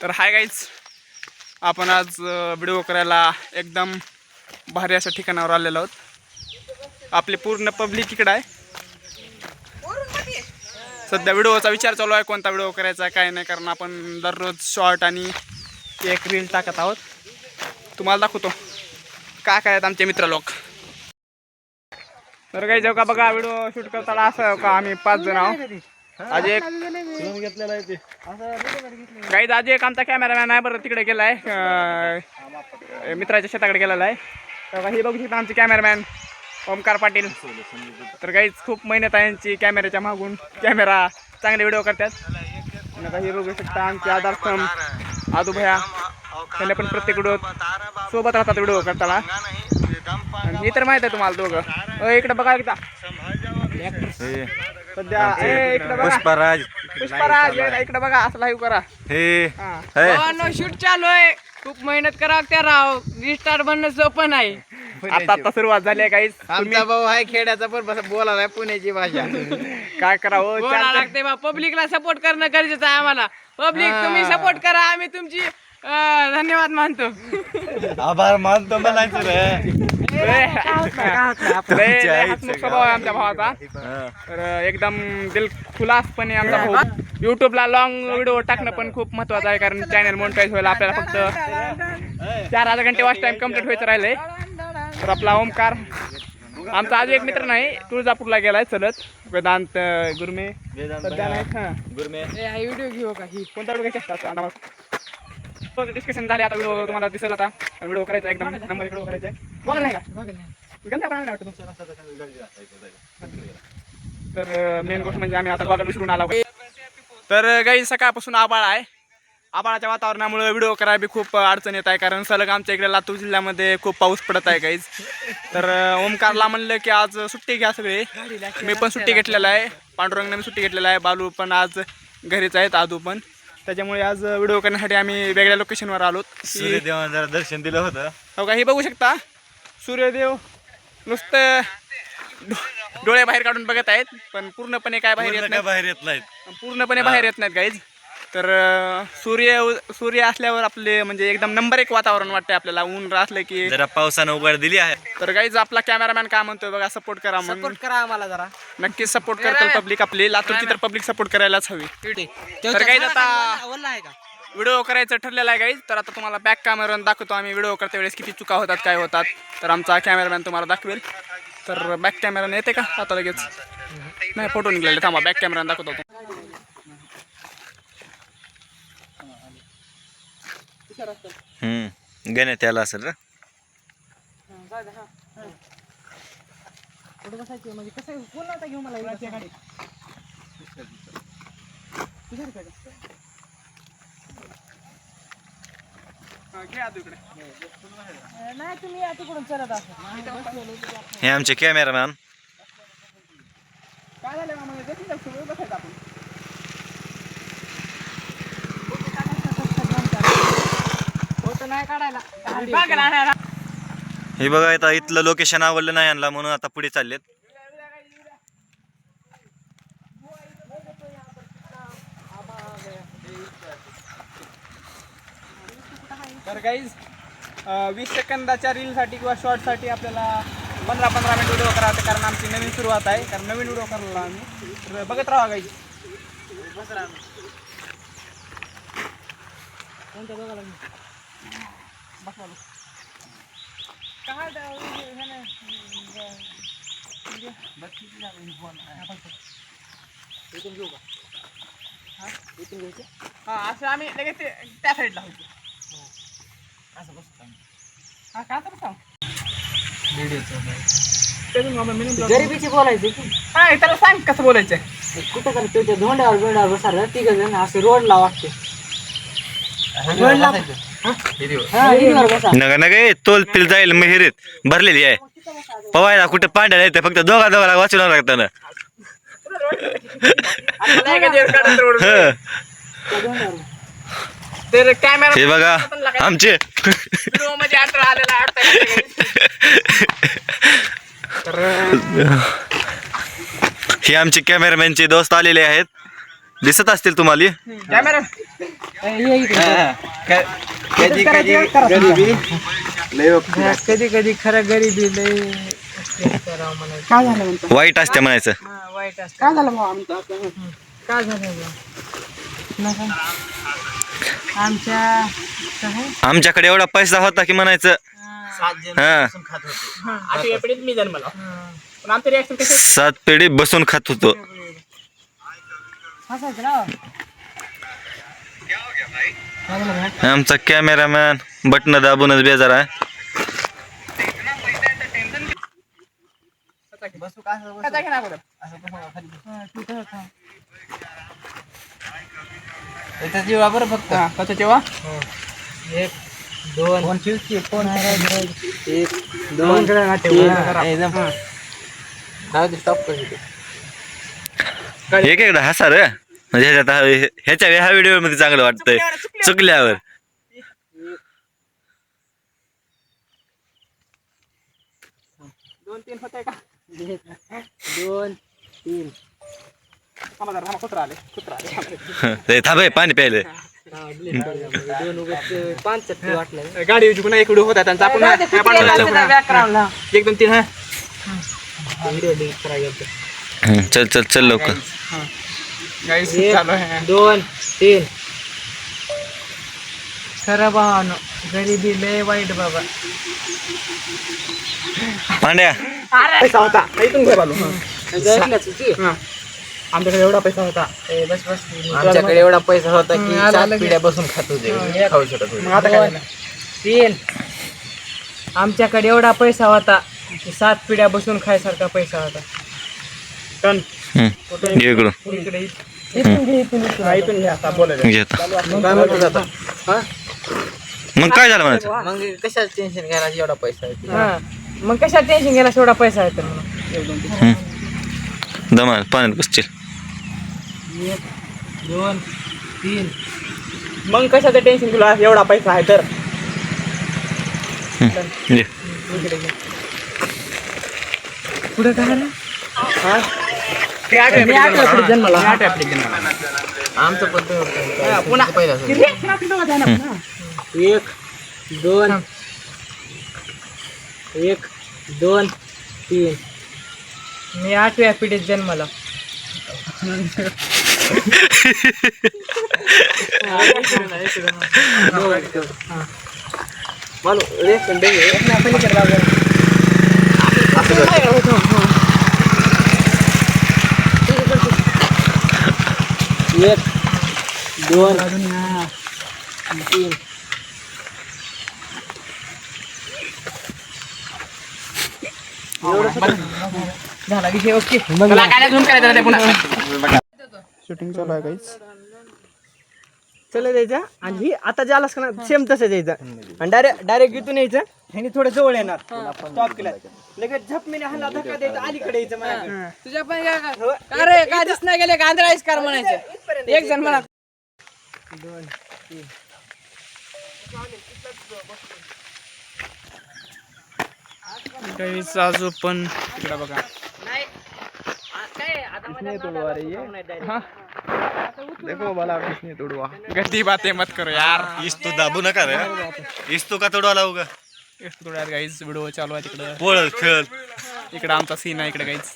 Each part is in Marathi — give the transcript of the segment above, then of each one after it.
तर हाय गाईज आपण आज व्हिडिओ करायला एकदम भारी अशा ठिकाणावर आलेलो आहोत. आपली पूर्ण पब्लिक इकडं आहे. सध्या व्हिडिओचा विचार चालू आहे कोणता व्हिडिओ करायचा काय नाही कारण आपण दररोज शॉर्ट आणि एक रील टाकत आहोत. तुम्हाला दाखवतो. काय काय आहेत आमचे मित्र लोक. तर काही जेव्हा बघा व्हिडिओ शूट करताना असं का आम्ही पाच जण आहोत. आज एक घेतलेला आहे ते. गाईज आज एक आमचा कॅमेरामॅन आहे बरं तिकडे गेलाय. अं, मित्राच्या शेताकडे गेलेला आहे. तर हे बघू शकता आमचे कॅमेरामॅन ओमकार पाटील. तर गाईज खूप मेहनत आहे यांची कॅमेऱ्याच्या मागून. कॅमेरा चांगले व्हिडिओ करतात. आणि आता हे बघू शकता आमचे आधारस्तंभ आदू भया त्यांना पण प्रत्येक व्हिडिओ सोबत राहतात व्हिडिओ करताना. आणि हे तर माहीत आहे तुम्हाला दोघं. अ, इकडे बघा एकदा. सध्या ए, इकडे बघा. पुष्पराज. पुष्पराज इकडे बघा असं लाईव्ह करा. हे हा. हे. भावांनो शूट चालू आहे. खूप मेहनत करावं त्या राव. रिस्टार बनणं सोपं नाही. आता आता सुरुवात झाली आहे काहीच आमचा भाऊ आहे खेड्याचा पण बस बोलायला पुण्याची भाषा. काय करावं बोला चार- लागते बा. पब्लिकला सपोर्ट करणं गरजेचं आहे आम्हाला. पब्लिक तुम्ही सपोर्ट करा आम्ही तुमची धन्यवाद मानतो आभार मानतो म्हणायचं आमच्या भावाचा. तर एकदम दिल खुलासपणे आमचा भाऊ युट्यूबला लॉंग व्हिडिओ टाकणं पण खूप महत्वाचं आहे कारण चॅनल मोनिटाईज व्हायला आपल्याला फक्त चार हजार घंटे वाच टाइम कंप्लीट व्हायचं राहिलंय तर आपला ओमकार आमचा आज एक मित्र नाही तुळजापूरला गेलाय चलत वेदांत गुरमे हा गुरमे व्हिडिओ घेऊ का ही कोणता व्हिडिओ घ्यायचा डिस्कशन झाले आता व्हिडिओ तुम्हाला दिसेल आता. व्हिडिओ करायचा एकदम नंबर व्हिडिओ करायचा आहे. नाही का? प्राणी तर मेन गोष्ट म्हणजे आम्ही आता बघा विसरून आलो. तर गाई सकाळपासून आबाळ आहे. आबाळाच्या वातावरणामुळे व्हिडिओ करायला बी खूप अडचण येत आहे. कारण सलग आमच्या इकडे लातूर जिल्ह्यामध्ये खूप पाऊस पडत आहे काहीच तर ओमकारला म्हणलं की आज सुट्टी घ्या सगळे. मी पण सुट्टी घेतलेला आहे. पांडुरंगने सुट्टी घेतलेला आहे. बालू पण आज घरीच आहेत आदू पण. त्याच्यामुळे आज व्हिडिओ करण्यासाठी आम्ही वेगळ्या लोकेशनवर आलो. सूर्यदेवानं जरा दर्शन दिलं होतं. हो का? हे बघू शकता. सूर्यदेव नुसतं डो- डोळे बाहेर काढून बघत आहेत पण पूर्णपणे काय बाहेर येत पूर्ण नाही बाहेर येत नाहीत. पूर्णपणे बाहेर येत नाहीत गाईज तर सूर्य सूर्य असल्यावर आपले म्हणजे एकदम नंबर एक वातावरण वाटते आपल्याला. ऊन असलं की. जरा पावसानं उघड दिली आहे. तर गाईज आपला कॅमेरामॅन काय म्हणतोय बघा सपोर्ट करा म्हणून सपोर्ट करा आम्हाला जरा. नक्कीच सपोर्ट करतील पब्लिक आपली. लातूरची तर पब्लिक सपोर्ट करायलाच हवी. तर काही आता आहे का? व्हिडिओ करायचं ठरलेलं आहे गाईज तर आता तुम्हाला बॅक कॅमेरावर दाखवतो आम्ही व्हिडिओ करते वेळेस किती चुका होतात काय होतात. तर आमचा कॅमेरामॅन तुम्हाला दाखवेल. तर बॅक कॅमेराने येते का? आता लगेच. नाही फोटो निघलेले थांबा बॅक कॅमेराने दाखवतो. हम्म. गणे त्याला असेल रे. नाही तुम्ही या हे आमचे कॅमेरामॅन काय झालं नाही काढायला हे बघा आता इथलं लोकेशन आवडलं नाही आणला म्हणून आता पुढे चाललेत. तर गाईज वीस सेकंदाच्या रीलसाठी किंवा शॉर्टसाठी आपल्याला पंधरा पंधरा मिनिट व्हिडिओ करावा लागते कारण आमची नवीन सुरुवात आहे. कारण नवीन व्हिडिओ करायला आम्ही. तर बघत राहा गाईज हा असं आम्ही लगेच ते- त्या साईडला होतो असं बसतो आम्ही. हा का तर सांग गरिबीची बोलायची की? हा त्याला सांग कसं बोलायचं कुठं कर तुझ्या धोंड्यावर बिंड्यावर बसायला. तिघ जण असं रोडला वाटते. रोडला हा नका नका ए, तोल पिल जाईल मेहरीत. भरलेली आहे. पवायला कुठं पांढऱ्या येते फक्त दोघा दोघाला वाचून लागतं ना. हं. तर कॅमेरा हे बघा आमचे. व्हिडिओमध्ये अडथळा आलेला अडथळा तर हे आमचे कॅमेरामॅनचे दोस्त आलेले आहेत. दिसत असतील तुम्हाला? कॅमेरा. कधी कधी गरिबी? लय हा, कधी कधी खरं गरिबी लय म्हणायचं. काय झालं म्हणतो? वाईट असते म्हणायचं. हा, वाईट असतं. काय झालं भाऊ आमचं काय झालं बा? नका. आमच्या काय आमच्याकडे एवढा पैसा होता की म्हणायचं. सात जण बसून खात होते. आठव्या पिढीत मी जन्मला. पण आमचं रिॲक्शन कसं? सात पिढी बसून खात होतो. फंसा चलाओ आमचा कॅमेरामॅन, बटन दाबूनच बेजार आहे त्याचा जेव्हा बरं एक दोन दोन एकदम स्टॉप करू एक एकदा हसा रे म्हणजे ह्याच्यात हा- ह्याच्या ह्या व्हिडिओमध्ये चांगलं वाटतंय. चुकल्यावर दोन तीन होते का? एक, दोन तीन. थांबा जरा, थांबा, कुत्रा आले कुत्रा आले. ते थांबे पाणी प्यायले. blink करायला दोन उगाच पाच चटणी वाटलं गाडी उजू पुन्हा एक व्हिडिओ होता त्यांचा आपण. एक दोन तीन हा. व्हिडिओ delete करायला गेलतो. चल चल चल लवकर. गाईस एक, चालू आहे. दोन तीन. खरं भावानो गरिबी लय वाईट बाबा. पांड्या पैसा होता. इथून. आमच्याकडे एवढा पैसा होता. ए, बस बस. आमच्याकडे एवढा पैसा होता की आलं. पिढ्या बसून खात होते. खाऊ शकत होते. मग आता काय झालं? तीन. आमच्याकडे एवढा पैसा होता की सात पिढ्या बसून खायसारखा पैसा होता. टन. इकडून इकडे. हा. मग काय म्हणतो आता. हा? मग काय झालं म्हणायचं? मग कशाच टेन्शन घ्यायला एवढा पैसा आहे? हा. मग कशा टेन्शन घ्यायला एवढा पैसा आहे तर. दमा पाण्यात बसतील एक दोन तीन. मग कशाचं टेन्शन तुला एवढा पैसा आहे तर. पुढे काय आलं? ते आमचं पुन्हा? एक दोन एक दोन तीन. मी आठव्या पिढीत जन्मला. मानू, reaction दे हे. एक दोन तीन. झाला विषय ओके शूटिंग चालू आहे काहीच चला द्यायचं आणि ही आता जे आलास का ना सेम तसं द्यायचं आणि डायरेक्ट डायरेक्ट इथून यायचं. ह्यानी थोडं जवळ येणार. स्टॉप केला. लगेच झपमीने हल्ला धक्का द्यायचा अलीकडे यायचं माझ्याकडे. तुझ्या पण काय अरे काय दिस नाही गेले गांधळा कार म्हणायचं. एक जण म्हणा. काहीच आजू पण इकडे बघा. हाँ। देखो तोड़वा. गंदी बातें मत करो यार. इस तू दाबू नका रे. इस तू का तोडवाला उगा थोड्या गाईच व्हिडिओ चालू आहे तिकडं. खेळ. इकडं आमचा सीन आहे इकडे गाईच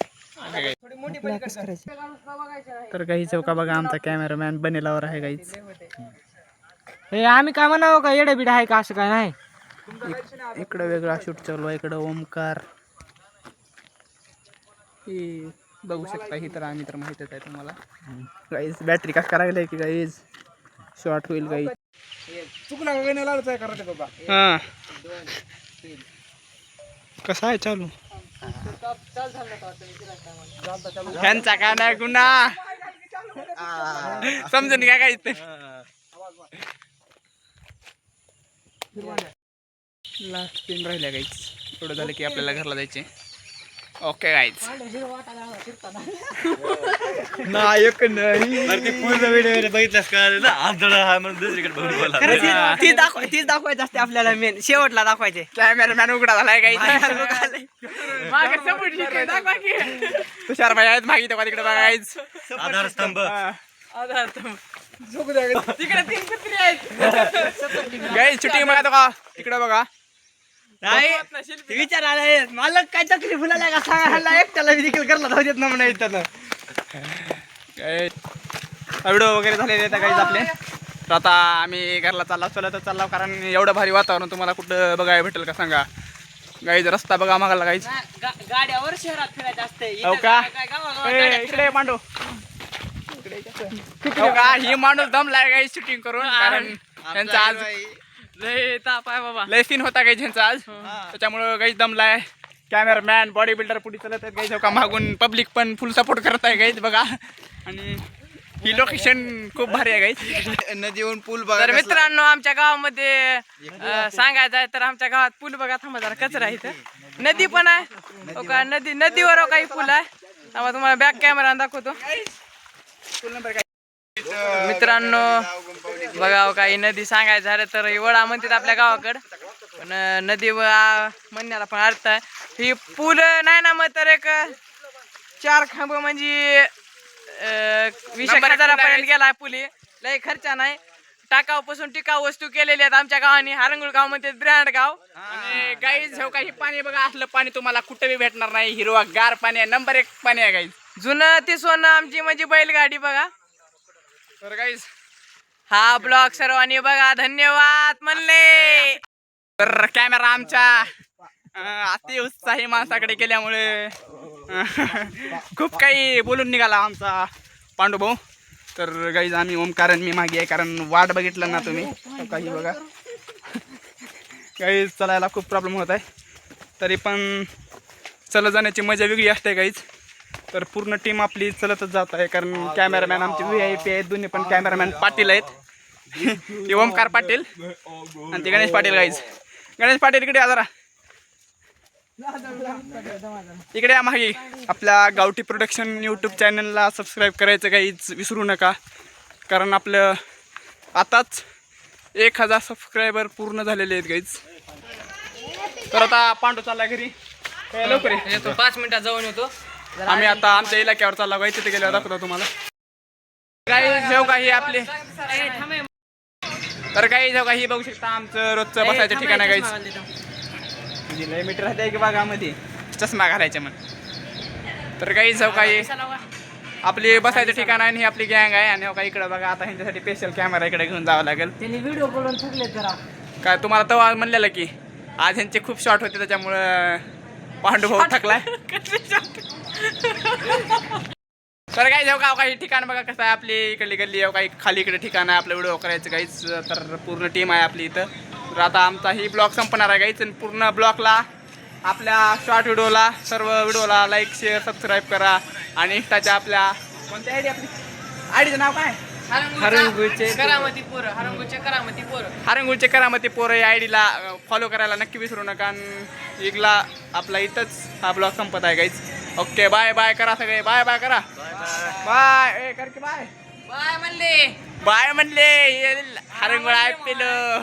तर काही चौका बघा आमचा कॅमेरामॅन बनेलावर आहे गाईच हे आम्ही काय म्हणावं का? येडे बिडे आहे का असं काय नाही? इकडं वेगळा शूट चालू आहे इकडं ओमकार. ही बघू शकता ही तर आम्ही तर माहितच आहे तुम्हाला. गाईज बॅटरी कस करायला की गाईज शॉर्ट होईल गाईज हा. कसा आहे चालू? ह्यांचा काय नाही गुन्हा? समजून घ्या काय ते लास्ट तीन राहिल्या गाईच थोडं झालं की आपल्याला घरला जायचे ओके गाईच नायक नाही. ते पूर्ण व्हिडिओ बघितलास का? ना आमचा हा म्हणून दुसरीकडे बघून बोला ती दाखव तीच दाखवायचं असते आपल्याला मेन शेवटला दाखवायचे. कॅमेरामॅन उघडा झालाय काही तुषार भाई आहेत मागे तेव्हा तिकडे बघायच आधारस्तंभ तिकडे तीन कुत्री आहेत. गाई शूटिंग बघा तो का? तिकडे बघा. नाही विचार आले मालक काय तकलीफ फुलाला का? सांगा ह्याला एकट्याला देखील करला जाऊ देत ना म्हणा इथं व्हिडिओ वगैरे झालेले आहेत गाईज आपले? तर आता आम्ही घरला चालला चला तर चालला कारण एवढं भारी वातावरण तुम्हाला कुठं बघायला भेटेल का सांगा? गाईज रस्ता बघा मागायला गाईज गाड्यावर शहरात फिरायचं असते हो का? इकडे मांडू. हो का? ही माणूस दमलाय गाई शूटिंग करून. कारण त्यांचा आज लय ताप आहे बाबा. लय सीन होता काही त्यांचा आज. त्याच्यामुळं गाईच दमलाय. कॅमेरामॅन बॉडी बिल्डर पुढे चलत आहेत गाईच का मागून पब्लिक पण फुल सपोर्ट करत आहे गाईच बघा. आणि ही लोकेशन खूप भारी आहे गाईच नदीवरून पूल तर मित्रांनो आमच्या गावामध्ये सांगायचं आहे तर आमच्या गावात पूल बघा थांबा जरा कचरा आहे इथं. नदी पण आहे. हो का नदी नदीवर हो काही पूल आहे. तुम्हाला बॅक कॅमेरा दाखवतो. मित्रांनो बघा हो काही नदी सांगायचं झालं तर वडा म्हणतात आपल्या गावाकडं. पण नदी म्हणण्याला पण अर्थ आहे. ही पूल नाही ना मग तर एक चार खांब म्हणजे वीस हजारापर्यंत गेला पुली लय खर्चा नाही. टाकावपासून टिकाऊ वस्तू केलेल्या आहेत आमच्या गावाने. हारंगुळ गाव म्हणते ब्रँड गाव. आणि गाईज हो का ही पाणी बघा असलं पाणी तुम्हाला कुठे भेटणार नाही. हिरवा गार पाणी आहे नंबर एक पाणी आहे गाईज जुनं ती सोनं आमची म्हणजे बैलगाडी बघा. तर गाईज हा ब्लॉग सर्वांनी बघा. धन्यवाद म्हणले. तर कॅमेरा आमच्या अति उत्साही माणसाकडे गेल्यामुळे खूप काही बोलून निघाला आमचा पांडुभाऊ. तर गाईज आम्ही ओमकारण मी मागे आहे कारण वाट बघितलं ना तुम्ही. काही बघा. गाईज चालायला खूप प्रॉब्लेम होत आहे. तरी पण चला जाण्याची मजा वेगळी असते गाईज तर पूर्ण टीम आपली चलतच जात आहे कारण कॅमेरामॅन आमचे व्ही आय पी आहेत दोन्ही पण कॅमेरामॅन पाटील आहेत. ओमकार पाटील आणि ते गणेश पाटील गाईज गणेश पाटील इकडे या जरा. इकडे या मागे. आपल्या गावठी प्रोडक्शन यूट्यूब चॅनलला सबस्क्राईब करायचं काहीच विसरू नका. कारण आपलं आताच एक हजार सबस्क्रायबर पूर्ण झालेले आहेत गाईज तर आता पांडू चालला घरी. लवकर येतो पाच मिनिटात जाऊन येतो. आम्ही आता आमच्या इलाक्यावर चालला गाई तिथे गेल्यावर दाखवतो तुम्हाला. काही जेव काही आपले? तर काही जेव काही बघू शकता आमचं रोजचं बसायचं ठिकाण आहे गाईच. लय मीटर राहते की बागामध्ये? चष्मा घालायचे म्हण. तर काही जाऊ काही आपली बसायचं ठिकाण आहे आणि ही आपली गँग आहे. आणि हो का इकडं बघा आता ह्यांच्यासाठी स्पेशल कॅमेरा इकडे घेऊन जावं लागेल. त्यांनी व्हिडिओ करून थकले जरा. काय तुम्हाला तेव्हा म्हणलेलं की आज ह्यांचे खूप शॉर्ट होते त्याच्यामुळं पांडू भाऊ थकलाय. तर काही जाऊ का काही ठिकाण बघा कसं आहे. आपली इकडली गल्ली आहे काही खाली इकडे ठिकाण आहे. आपलं व्हिडिओ करायचं काहीच तर पूर्ण टीम आहे आपली इथं. तर आता आमचा ही ब्लॉग संपणार आहे काहीच आणि पूर्ण ब्लॉगला आपल्या शॉर्ट व्हिडिओला सर्व व्हिडिओला लाईक शेअर सबस्क्राईब करा. आणि इंस्टाच्या आपल्या कोणत्या आयडी आपली? आयडीचं नाव काय? हरंगुळचे करामती पोरं हरंगुळचे करामती पोरं. हारंगुळचे करामती पोरं या आयडीला फॉलो करायला नक्की विसरू नका. आणि इगला आपला इथंच हा ब्लॉग संपत आहे गाईच ओके बाय बाय करा सगळे. बाय बाय करा. बाय ए कर की बाय बाय म्हणले. बाय म्हणले. हारंगुळ पेलं